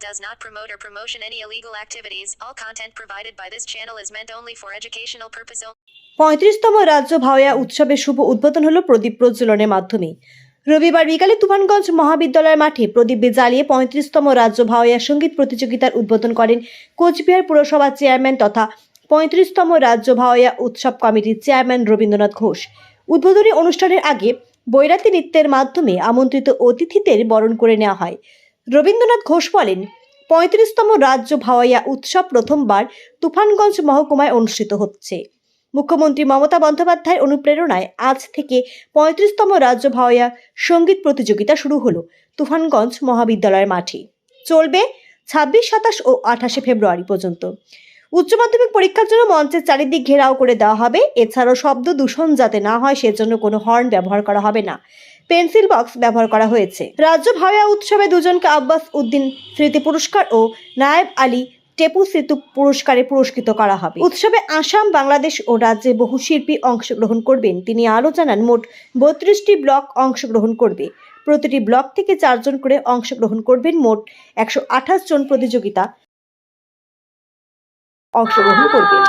does not promote or promotion any illegal activities. All content provided by this channel is meant only for educational purpose only. পঁয়ত্রিশতম রাজ্য ভাওয়া উৎসবের শুভ উদ্বোধন হলো প্রদীপ প্রজ্বলনের মাধ্যমে রবিবার বিকালে তুফানগঞ্জ মহাবিদ্যালয়ের মাঠে প্রদীপ জ্বালিয়ে পঁয়ত্রিশতম রাজ্য ভাওয়া সংগীত প্রতিযোগিতার উদ্বোধন করেন কোচবিহার পুরসভার চেয়ারম্যান তথা পঁয়ত্রিশতম রাজ্য ভাওয়া উৎসব কমিটির চেয়ারম্যান রবীন্দ্রনাথ ঘোষ উদ্বোধনী অনুষ্ঠানের আগে বৈরাতি নৃত্যের মাধ্যমে আমন্ত্রিত অতিথিদের বরণ করে নেওয়া হয় রবীন্দ্রনাথ ঘোষ বলেন, পঁয়ত্রিশতম রাজ্য ভাওয়াইয়া উৎসব প্রথমবার তুফানগঞ্জ মহকুমায় অনুষ্ঠিত হচ্ছে। মুখ্যমন্ত্রী মমতা বন্দ্যোপাধ্যায়ের অনুপ্রেরণায় আজ থেকে পঁয়ত্রিশতম রাজ্য ভাওয়াইয়া সংগীত প্রতিযোগিতা শুরু হলো তুফানগঞ্জ মহাবিদ্যালয়ের মাঠে। চলবে ছাব্বিশ সাতাশ ও আঠাশে ফেব্রুয়ারি পর্যন্ত। উচ্চ মাধ্যমিক পরীক্ষার জন্য মঞ্চের চারিদিক ঘেরাও করে দেওয়া হবে। এছাড়াও শব্দ দূষণ যাতে না হয়, সেজন্য কোনো হর্ন ব্যবহার করা হবে না। পেন্সিল বক্স ব্যবহার করা হয়েছে। রাজ্য ভাওয়া উৎসবে দুজনকে আব্বাস উদ্দিন স্মৃতি পুরস্কার ও নায়েব আলী টেপু সেতু পুরস্কারে পুরস্কৃত করা হবে। উৎসবে আসাম, বাংলাদেশ ও রাজ্যে বহু শিল্পী অংশগ্রহণ করবেন। তিনি আরও জানান, মোট বত্রিশটি ব্লক অংশগ্রহণ করবে। প্রতিটি ব্লক থেকে চারজন করে অংশগ্রহণ করবেন। মোট একশো আঠাশ জন প্রতিযোগিতা অংশগ্রহণ করবেন।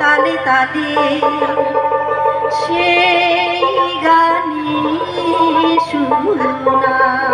তালে তালে সেই গানে শুনা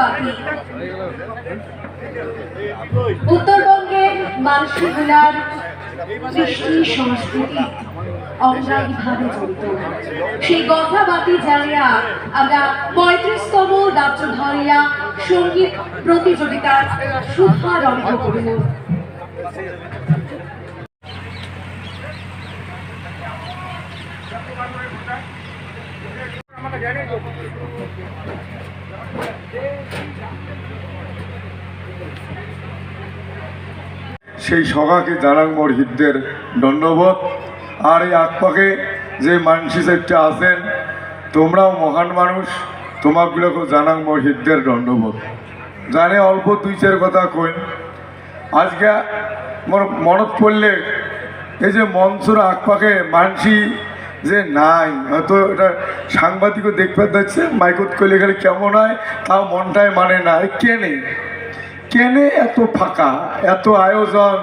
গজাবাতি উত্তরবঙ্গের মানুষগুলার কৃষ্টি সংস্কৃতি জড়িত। সেই গজাবাতি জ্বালিয়া আমরা পঁয়ত্রিশতম রাজ্য ভাইয়া সংগীত প্রতিযোগিতার শুভারম্ভ করিল সেই সভাকে জানাং মোর হৃদয়ের ধন্যবাদ। আর এই আকপাকে যে মানসি চারটা আছেন, তোমরাও মহান মানুষ তোমাগুলোকে জানাং মোর হৃদয়ের ধন্যবাদ। জানে অল্প দুই চার কথা কই আজকে মোর মনত পড়লে এই যে মঞ্চর আকপাকে মানসি যে নাই, হয়তো এটা সাংবাদিকও দেখতে যাচ্ছে মাইকত কইলে গেলে কেমন হয়, তাও মনটায় মানে না। কেনে কেনে এত ফাঁকা, এত আয়োজন,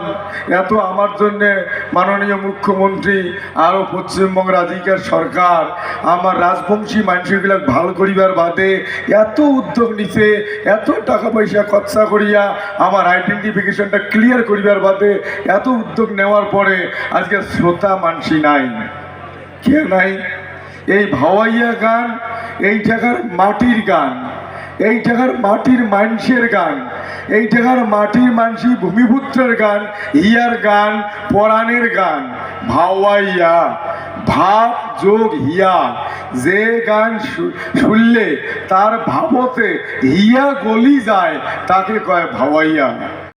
এত আমার জন্যে মাননীয় মুখ্যমন্ত্রী আরও পশ্চিমবঙ্গ রাজিকার সরকার, আমার রাজবংশী মানুষগুলাক ভালো করিবার বাদে এত উদ্যোগ নিছে, এত টাকা পয়সা খরচা করিয়া আমার আইডেন্টিফিকেশনটা ক্লিয়ার করিবার বাদে এত উদ্যোগ নেওয়ার পরে আজকে শ্রোতা মানসি নাই। কে নাই। এই ভাওয়াইয়া গান, এই টাকার মাটির গান, এই টাকার মাটির মানুষের গান এই জায়গার মাটির মানসি ভূমিপুত্রের গান হিয়ার গান, পরাণের গান। ভাওয়াইয়া, ভাব যোগ হিয়া। যে গান শুনলে তার ভাবতে হিয়া গলি যায়, তাকে কয় ভাওয়াইয়া।